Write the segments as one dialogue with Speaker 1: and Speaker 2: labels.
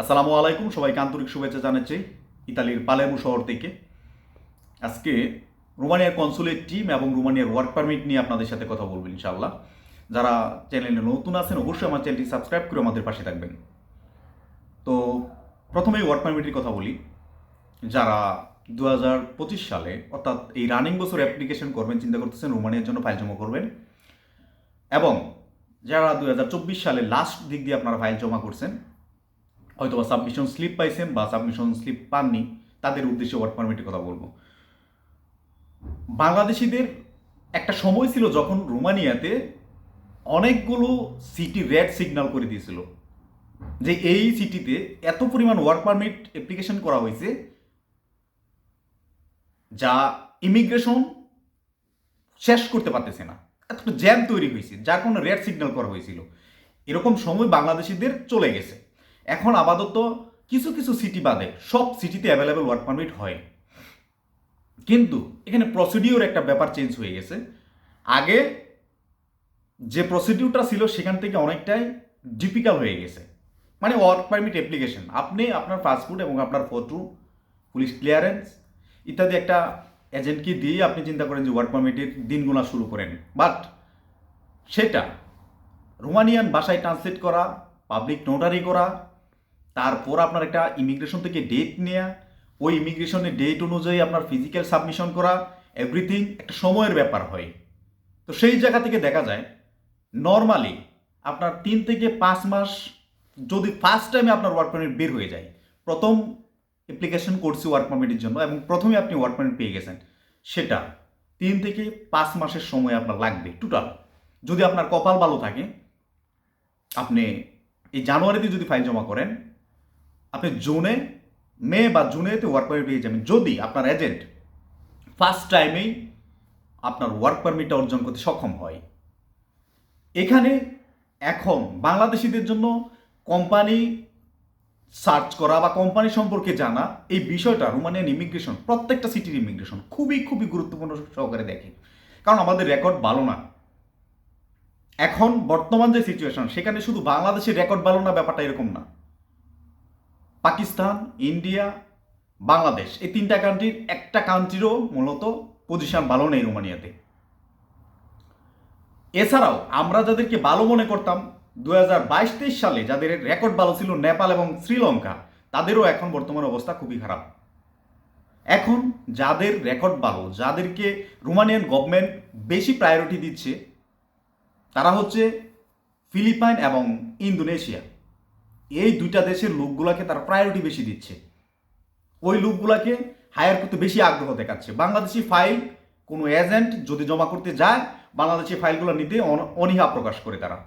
Speaker 1: আসসালামু আলাইকুম, সবাইকে আন্তরিক শুভেচ্ছা জানাচ্ছি ইতালির পালেমু শহর থেকে। আজকে রোমানিয়ার কনসুলেট টিম এবং রোমানিয়ার ওয়ার্ক পারমিট নিয়ে আপনাদের সাথে কথা বলব ইনশাআল্লাহ। যারা চ্যানেলে নতুন আছেন, অবশ্যই আমার চ্যানেলটি সাবস্ক্রাইব করে আমাদের পাশে থাকবেন। তো প্রথমেই ওয়ার্ক পারমিটের কথা বলি। যারা দু হাজার পঁচিশ সালে অর্থাৎ এই রানিং বছর অ্যাপ্লিকেশন করবেন, চিন্তা করতেছেন রোমানিয়ার জন্য ফাইল জমা করবেন। এবং যারা দু হাজার চব্বিশ সালে লাস্ট দিক দিয়ে আপনারা ফাইল জমা করছেন হয়তো বা সাবমিশন স্লিপ পাইছেন বা সাবমিশন স্লিপ পাননি, তাদের উদ্দেশ্যে ওয়ার্ক পারমিটের কথা বলব। বাংলাদেশিদের একটা সময় ছিল যখন রোমানিয়াতে অনেকগুলো সিটি রেড সিগন্যাল করে দিয়েছিল, যে এই সিটিতে এত পরিমাণ ওয়ার্ক পারমিট অ্যাপ্লিকেশন করা হয়েছে, যা ইমিগ্রেশন শেষ করতে পারতেছে না। এতটা জ্যাম তৈরি হয়েছে, যার কোনো রেড সিগন্যাল করা হয়েছিল। এরকম সময় বাংলাদেশিদের চলে গেছে। এখন আপাতত কিছু কিছু সিটি বাদে সব সিটিতে অ্যাভেলেবেল ওয়ার্ক পারমিট হয়। কিন্তু এখানে প্রসিডিওর একটা ব্যাপার চেঞ্জ হয়ে গেছে। আগে যে প্রসিডিউরটা ছিল সেখান থেকে অনেকটাই ডিফিকাল্ট হয়ে গেছে। মানে ওয়ার্ক পারমিট অ্যাপ্লিকেশন আপনি আপনার পাসপোর্ট এবং আপনার ফটো পুলিশ ক্লিয়ারেন্স ইত্যাদি একটা এজেন্টকে দিয়ে আপনি চিন্তা করেন যে ওয়ার্ক পারমিটের দিনগুলো শুরু করেন। বাট সেটা রোমানিয়ান ভাষায় ট্রান্সলেট করা পাবলিক নোটারি করা তারপর আপনার একটা ইমিগ্রেশন থেকে ডেট নেওয়া ওই ইমিগ্রেশনের ডেট অনুযায়ী আপনার ফিজিক্যাল সাবমিশন করা এভরিথিং একটা সময়ের ব্যাপার হয়। তো সেই জায়গা থেকে দেখা যায় নর্মালি আপনার তিন থেকে পাঁচ মাস যদি ফার্স্ট টাইমে আপনার ওয়ার্ক পারমিট বের হয়ে যায়, প্রথম অ্যাপ্লিকেশন করছি ওয়ার্ক পারমিটের জন্য এবং প্রথমে আপনি ওয়ার্ক পারমিট পেয়ে গেছেন, সেটা তিন থেকে পাঁচ মাসের সময় আপনার লাগবে টোটাল যদি আপনার কপাল ভালো থাকে, আপনি এই জানুয়ারিতে যদি ফাইল জমা করেন আপনি জুনে, মে বা জুনেতে ওয়ার্ক পারমিট পেয়ে যাবেন। যদি আপনার এজেন্ট ফার্স্ট টাইমেই আপনার ওয়ার্ক পারমিটটা অর্জন করতে সক্ষম হয়। এখানে এখন বাংলাদেশিদের জন্য কোম্পানি সার্চ করা বা কোম্পানি সম্পর্কে জানা, এই বিষয়টা রোমানিয়ান ইমিগ্রেশন প্রত্যেকটা সিটির ইমিগ্রেশন খুবই খুবই গুরুত্বপূর্ণ সহকারে দেখে। কারণ আমাদের রেকর্ড ভালো না। এখন বর্তমান যে সিচুয়েশন সেখানে শুধু বাংলাদেশের রেকর্ড ভালো না, ব্যাপারটা এরকম না। পাকিস্তান, ইন্ডিয়া, বাংলাদেশ, এই তিনটা কান্ট্রির একটা কান্ট্রিরও মূলত পজিশন ভালো নেই রোমানিয়াতে। এছাড়াও আমরা যাদেরকে ভালো মনে করতাম দু হাজার বাইশ তেইশ সালে যাদের রেকর্ড ভালো ছিল নেপাল এবং শ্রীলঙ্কা, তাদেরও এখন বর্তমান অবস্থা খুবই খারাপ। এখন যাদের রেকর্ড ভালো, যাদেরকে রোমানিয়ান গভর্নমেন্ট বেশি প্রায়োরিটি দিচ্ছে, তারা হচ্ছে ফিলিপাইন এবং ইন্দোনেশিয়া। এই দুইটা দেশের লোকগুলাকে তারা প্রায়োরিটি বেশি দিচ্ছে। ওই লোকগুলাকে হায়ার করতে বেশি আগ্রহ দেখাচ্ছে। বাংলাদেশি ফাইল কোনো এজেন্ট যদি জমা করতে যায়, বাংলাদেশি ফাইলগুলো নিতে অন- অনীহা প্রকাশ করে তারা।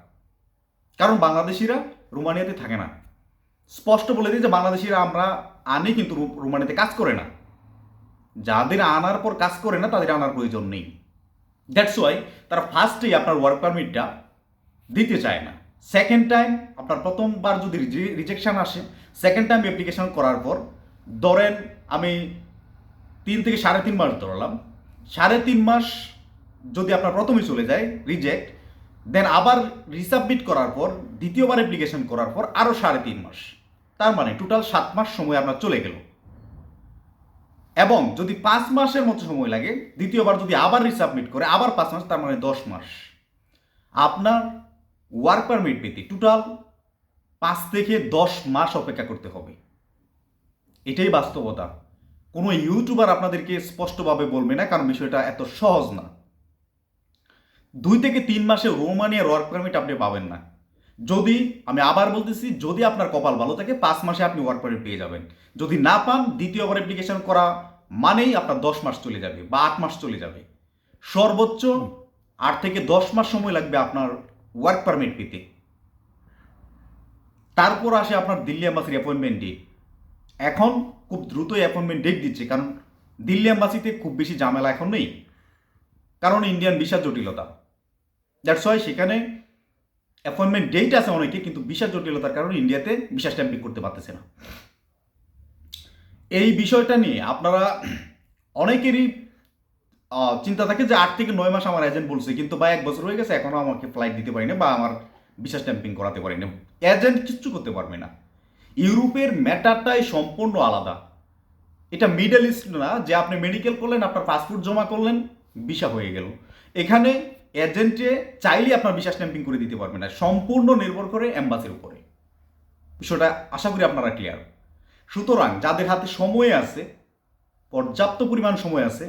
Speaker 1: কারণ বাংলাদেশিরা রোমানিয়াতে থাকে না। স্পষ্ট বলে দিই যে বাংলাদেশিরা আমরা আনি কিন্তু রোমানিয়াতে কাজ করে না। যাদের আনার পর কাজ করে না, তাদের আনার প্রয়োজন নেই। দ্যাটস ওয়াই তারা ফার্স্টেই আপনার ওয়ার্ক পারমিটটা দিতে চায় না। সেকেন্ড টাইম আপনার প্রথমবার যদি রিজেকশন আসে সেকেন্ড টাইম অ্যাপ্লিকেশন করার পর, ধরেন আমি তিন থেকে সাড়ে তিন মাস ধরলাম, সাড়ে তিন মাস যদি আপনার প্রথমে চলে যায় রিজেক্ট দেন আবার রিসাবমিট করার পর, দ্বিতীয়বার অ্যাপ্লিকেশন করার পর আরও সাড়ে তিন মাস। তার মানে টোটাল সাত মাস সময় আপনার চলে গেল। এবং যদি পাঁচ মাসের মতো সময় লাগে, দ্বিতীয়বার যদি আবার রিসাবমিট করে, আবার পাঁচ মাস, তার মানে দশ মাস। আপনার ওয়ার্ক পারমিট পেতে টোটাল পাঁচ থেকে দশ মাস অপেক্ষা করতে হবে। এটাই বাস্তবতা। কোনো ইউটিউবার আপনাদেরকে স্পষ্টভাবে বলবে না, কারণ বিষয়টা এত সহজ না। দুই থেকে তিন মাসে রোমানিয়ার ওয়ার্ক পারমিট আপনি পাবেন না। যদি, আমি আবার বলতেছি, যদি আপনার কপাল ভালো থাকে, পাঁচ মাসে আপনি ওয়ার্ক পারমিট পেয়ে যাবেন। যদি না পান, দ্বিতীয়বার অ্যাপ্লিকেশন করা মানেই আপনার দশ মাস চলে যাবে বা আট মাস চলে যাবে। সর্বোচ্চ আট থেকে দশ মাস সময় লাগবে আপনার ওয়ার্ক পারমিট পেতে। তারপর আসে আপনার দিল্লি অ্যাম্বাসির অ্যাপয়েন্টমেন্ট ডেট এখন খুব দ্রুতই অ্যাপয়েন্টমেন্ট ডেট দিচ্ছে, কারণ দিল্লি অ্যাম্বাসিতে খুব বেশি ঝামেলা এখন নেই। কারণ ইন্ডিয়ান ভিসা জটিলতা। দ্যাটস ওয়াই সেখানে অ্যাপয়েন্টমেন্ট ডেট আছে অনেকে, কিন্তু ভিসা জটিলতার কারণে ইন্ডিয়াতে ভিসা স্ট্যাম্পিং করতে পারতেছে না। এই বিষয়টা নিয়ে আপনারা অনেকেরই চিন্তা থাকে যে আট থেকে নয় মাস আমার এজেন্ট বলছে, কিন্তু বা এক বছর হয়ে গেছে এখনও আমাকে ফ্লাইট দিতে পারি না বা আমার ভিসা স্ট্যাম্পিং করাতে পারি না এজেন্ট কিচ্ছু করতে পারবে না। ইউরোপের ম্যাটারটাই সম্পূর্ণ আলাদা। এটা মিডল ইস্ট না, যে আপনি মেডিকেল করলেন, আপনার পাসপোর্ট জমা করলেন ভিসা হয়ে গেল। এখানে এজেন্টে চাইলে আপনার ভিসা স্ট্যাম্পিং করে দিতে পারবে না। সম্পূর্ণ নির্ভর করে অ্যাম্বাসির উপরে। বিষয়টা আশা করি আপনারা ক্লিয়ার সুতরাং যাদের হাতে সময় আছে, পর্যাপ্ত পরিমাণ সময় আছে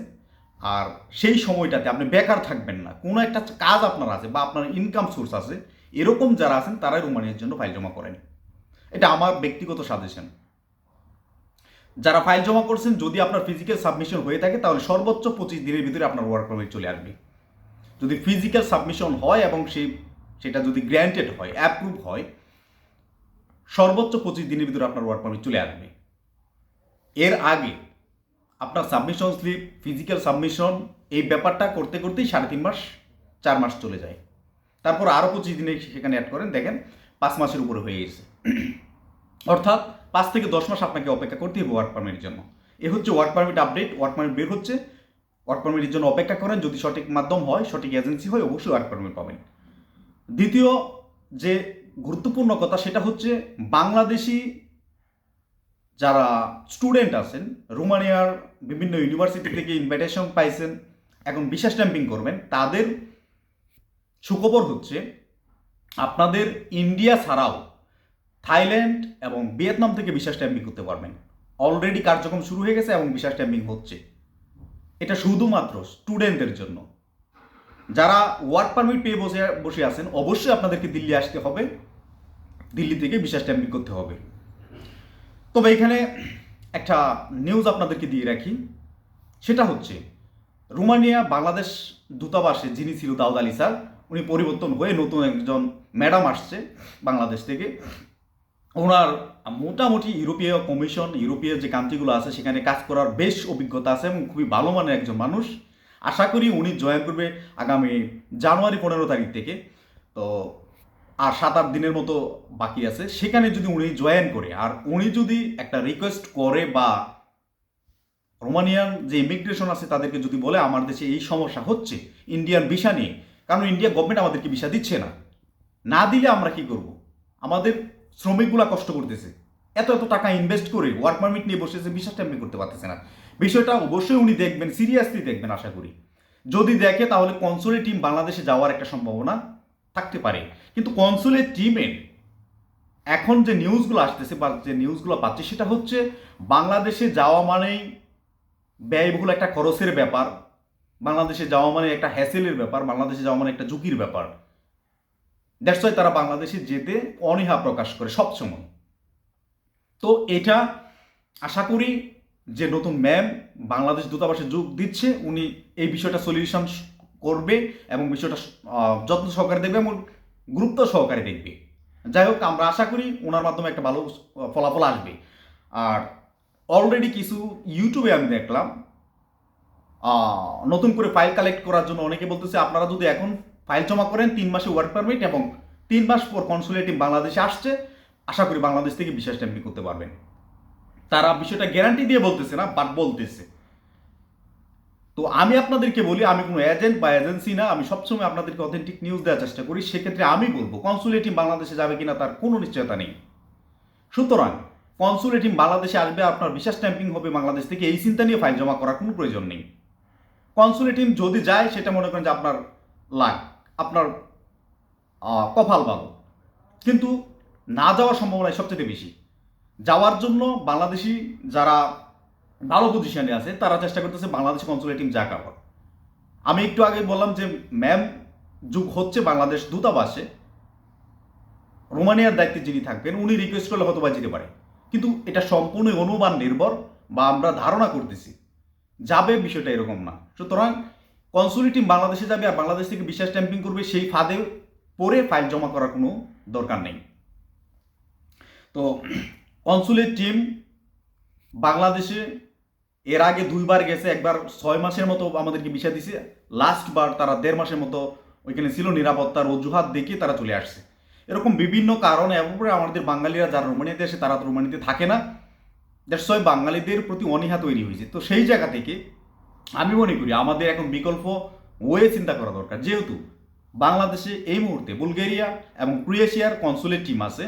Speaker 1: আর সেই সময়টাতে আপনি বেকার থাকবেন না। কোনো একটা কাজ আপনার আছে বা আপনার ইনকাম সোর্স আছে, এরকম যারা আছেন তারাই রোমানিয়ার জন্য ফাইল জমা করেন। এটা আমার ব্যক্তিগত সাজেশন যারা ফাইল জমা করছেন, যদি আপনার ফিজিক্যাল সাবমিশন হয়ে থাকে, তাহলে সর্বোচ্চ পঁচিশ দিনের ভিতরে আপনার ওয়ার্ক পারমিট চলে আসবে। যদি ফিজিক্যাল সাবমিশন হয় এবং সেই সেটা যদি গ্র্যান্টেড হয় অ্যাপ্রুভ হয়, সর্বোচ্চ পঁচিশ দিনের ভিতরে আপনার ওয়ার্ক পারমিট চলে আসবে। এর আগে আপনার সাবমিশন স্লিপ ফিজিক্যাল সাবমিশন এই ব্যাপারটা করতে করতেই সাড়ে তিন মাস, চার মাস চলে যায়। তারপর আরও পঁচিশ দিনে সেখানে অ্যাড করেন, দেখেন পাঁচ মাসের উপরে হয়ে গেছে। অর্থাৎ পাঁচ থেকে দশ মাস আপনাকে অপেক্ষা করতে হবে ওয়ার্ক পারমিটের জন্য। এ হচ্ছে work permit update work permit বের হচ্ছে। ওয়ার্ক পারমিটের জন্য অপেক্ষা করেন, যদি সঠিক মাধ্যম হয়, সঠিক এজেন্সি হয়, অবশ্যই ওয়ার্ক পারমিট পাবেন। দ্বিতীয় যে গুরুত্বপূর্ণ কথা, সেটা হচ্ছে বাংলাদেশি যারা স্টুডেন্ট আছেন, রোমানিয়ার বিভিন্ন ইউনিভার্সিটি থেকে ইনভাইটেশন পাইছেন, এখন বিশেষ স্ট্যাম্পিং করবেন, তাদের সুখবর হচ্ছে আপনাদের ইন্ডিয়া ছাড়াও থাইল্যান্ড এবং ভিয়েতনাম থেকে বিশেষ স্ট্যাম্পিং করতে পারবেন। অলরেডি কার্যক্রম শুরু হয়ে গেছে এবং বিশেষ স্ট্যাম্পিং হচ্ছে। এটা শুধুমাত্র স্টুডেন্টদের জন্য। যারা ওয়ার্ক পারমিট পেয়ে বসে বসে আছেন, অবশ্যই আপনাদেরকে দিল্লি আসতে হবে। দিল্লি থেকে বিশেষ স্ট্যাম্পিং করতে হবে। তবে এখানে একটা নিউজ আপনাদেরকে দিয়ে রাখি। সেটা হচ্ছে, রোমানিয়া, বাংলাদেশ দূতাবাসে যিনি ছিল দাউদ আলী স্যার, উনি পরিবর্তন হয়ে নতুন একজন ম্যাডাম আসছে বাংলাদেশ থেকে। ওনার মোটামুটি ইউরোপীয় কমিশন, ইউরোপীয় যে কান্ট্রিগুলো আছে, সেখানে কাজ করার বেশ অভিজ্ঞতা আছে এবং খুবই ভালো মানের একজন মানুষ। আশা করি উনি জয়েন করবে আগামী জানুয়ারি পনেরো তারিখ থেকে। তো আর সাত আট দিনের মতো বাকি আছে। সেখানে যদি উনি জয়েন করে, আর উনি যদি একটা রিকোয়েস্ট করে বা রোমানিয়ান যে ইমিগ্রেশন আছে তাদেরকে যদি বলে, আমার দেশে এই সমস্যা হচ্ছে ইন্ডিয়ান ভিসা নিয়ে, কারণ ইন্ডিয়া গভর্নমেন্ট আমাদেরকে ভিসা দিচ্ছে না। না দিলে আমরা কি করব? আমাদের শ্রমিকগুলা কষ্ট করতেছে। এত এত টাকা ইনভেস্ট করে ওয়ার্ক পারমিট নিয়ে বসেছে ভিসা স্ট্যাম্পিং করতে পারতেছে না। বিষয়টা অবশ্যই উনি দেখবেন সিরিয়াসলি দেখবেন, আশা করি। যদি দেখে, তাহলে কনসুলেট টিম বাংলাদেশে যাওয়ার একটা সম্ভাবনা থাকতে পারে। কিন্তু কনসুলেট টিমে এখন যে নিউজগুলো আসতেছে বা যে নিউজগুলো পাচ্ছে, সেটা হচ্ছে বাংলাদেশে যাওয়া মানেই ব্যয়বহুল একটা খরচের ব্যাপার, বাংলাদেশে যাওয়া মানে একটা হ্যাসেলের ব্যাপার, বাংলাদেশে যাওয়া মানে একটা ঝুঁকির ব্যাপার। দ্যাটস ওয়াই তারা বাংলাদেশে যেতে অনীহা প্রকাশ করে সবসময়। তো এটা আশা করি যে নতুন ম্যাম বাংলাদেশ দূতাবাসে যোগ দিচ্ছে, উনি এই বিষয়টা সলিউশন করবে এবং বিষয়টা যত্ন সহকারে দেখবে এবং গুরুত্ব সহকারে দেখবে। যাই হোক, আমরা আশা করি ওনার মাধ্যমে একটা ভালো ফলাফল আসবে। আর অলরেডি কিছু ইউটিউবে আমি দেখলাম নতুন করে ফাইল কালেক্ট করার জন্য অনেকে বলতেছে, আপনারা যদি এখন ফাইল জমা করেন, তিন মাসে ওয়ার্ক পারমিট এবং তিন মাস পর কনসুলেট টিম বাংলাদেশে আসছে, আশা করি বাংলাদেশ থেকে বিশেষ স্ট্যাম্পিং করতে পারবেন। তারা বিষয়টা গ্যারান্টি দিয়ে বলতেছে না বাট বলতেছে। তো আমি আপনাদেরকে বলি, আমি কোনো এজেন্ট বা এজেন্সি না, আমি সবসময় আপনাদেরকে অথেন্টিক নিউজ দেওয়ার চেষ্টা করি। সেক্ষেত্রে আমি বলব কনসুলেট বাংলাদেশে যাবে কিনা তার কোনো নিশ্চয়তা নেই। সুতরাং কনসুলেট বাংলাদেশে আসবে, আপনার বিশেষ স্ট্যাম্পিং হবে বাংলাদেশ থেকে, এই চিন্তা নিয়ে ফাইল জমা করার কোনো প্রয়োজন নেই। কনসুলেট যদি যায়, সেটা মনে করেন যে আপনার লাক, আপনার কপাল ভালো। কিন্তু না যাওয়ার সম্ভাবনা সবচেয়ে বেশি। যাওয়ার জন্য বাংলাদেশি যারা ভালো পজিশনে আছে, তারা চেষ্টা করতেছে বাংলাদেশ কনসুলেট টিম যা কাপড় আমি একটু আগে বললাম যে ম্যাম যুগ হচ্ছে বাংলাদেশ দূতাবাসে। রোমানিয়ার দায়িত্বে যিনি থাকবেন, উনি রিকোয়েস্ট করলে হয়তো বা যেতে পারে। কিন্তু এটা সম্পূর্ণ অনুমান নির্ভর বা আমরা ধারণা করতেছি। যাবে বিষয়টা এরকম না। সুতরাং কনসুলি টিম বাংলাদেশে যাবে আর বাংলাদেশ থেকে বিশেষ স্ট্যাম্পিং করবে, সেই ফাঁদে পরে ফাইল জমা করার কোনো দরকার নেই। তো কনসুলেট টিম বাংলাদেশে এর আগে দুইবার গেছে, একবার ছয় মাসের মতো আমাদেরকে বিষয় দিছে লাস্ট বার তারা দেড় মাসের মতো ওইখানে ছিল নিরাপত্তার অজুহাত দেখিয়ে তারা চলে আসছে। এরকম বিভিন্ন কারণে এবং আমাদের বাঙালিরা যারা রোমানিয়াতে আসে তারা তো রোমানিয়াতে থাকে না। দ্যাটস ওয়াই বাঙালিদের প্রতি অনীহা তৈরি হয়েছে। তো সেই জায়গা থেকে আমি মনে করি আমাদের এখন বিকল্প ওয়ে চিন্তা করা দরকার। যেহেতু বাংলাদেশে এই মুহূর্তে বুলগেরিয়া এবং ক্রোয়েশিয়ার কনসুলেট টিম আছে,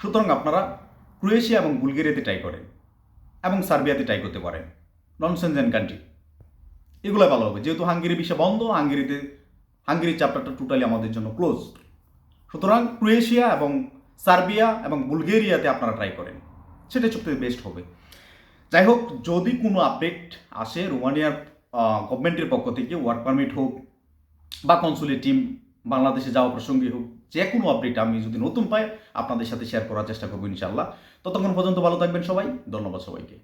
Speaker 1: সুতরাং আপনারা ক্রোয়েশিয়া এবং বুলগেরিয়াতে ট্রাই করেন এবং সার্বিয়াতে ট্রাই করতে পারেন। নন সেনজেন কান্ট্রি এগুলো ভালো হবে। যেহেতু হাঙ্গেরি বিষয় বন্ধ, হাঙ্গেরিতে হাঙ্গেরির চ্যাপ্টারটা টোটালি আমাদের জন্য ক্লোজ সুতরাং ক্রোয়েশিয়া এবং সার্বিয়া এবং বুলগেরিয়াতে আপনারা ট্রাই করেন। সেটা সবথেকে বেস্ট হবে। যাই হোক, যদি কোনো আপডেট আসে, রোমানিয়ার গভর্নমেন্টের পক্ষ থেকে ওয়ার্ক পারমিট হোক বা কনসুলেট টিম বাংলাদেশে যাওয়া প্রসঙ্গে হোক, যে কোনো আপডেট আমি যদি নতুন পাই, আপনাদের সাথে শেয়ার করার চেষ্টা করব ইনশাল্লাহ ততক্ষণ পর্যন্ত ভালো থাকবেন সবাই। ধন্যবাদ সবাইকে।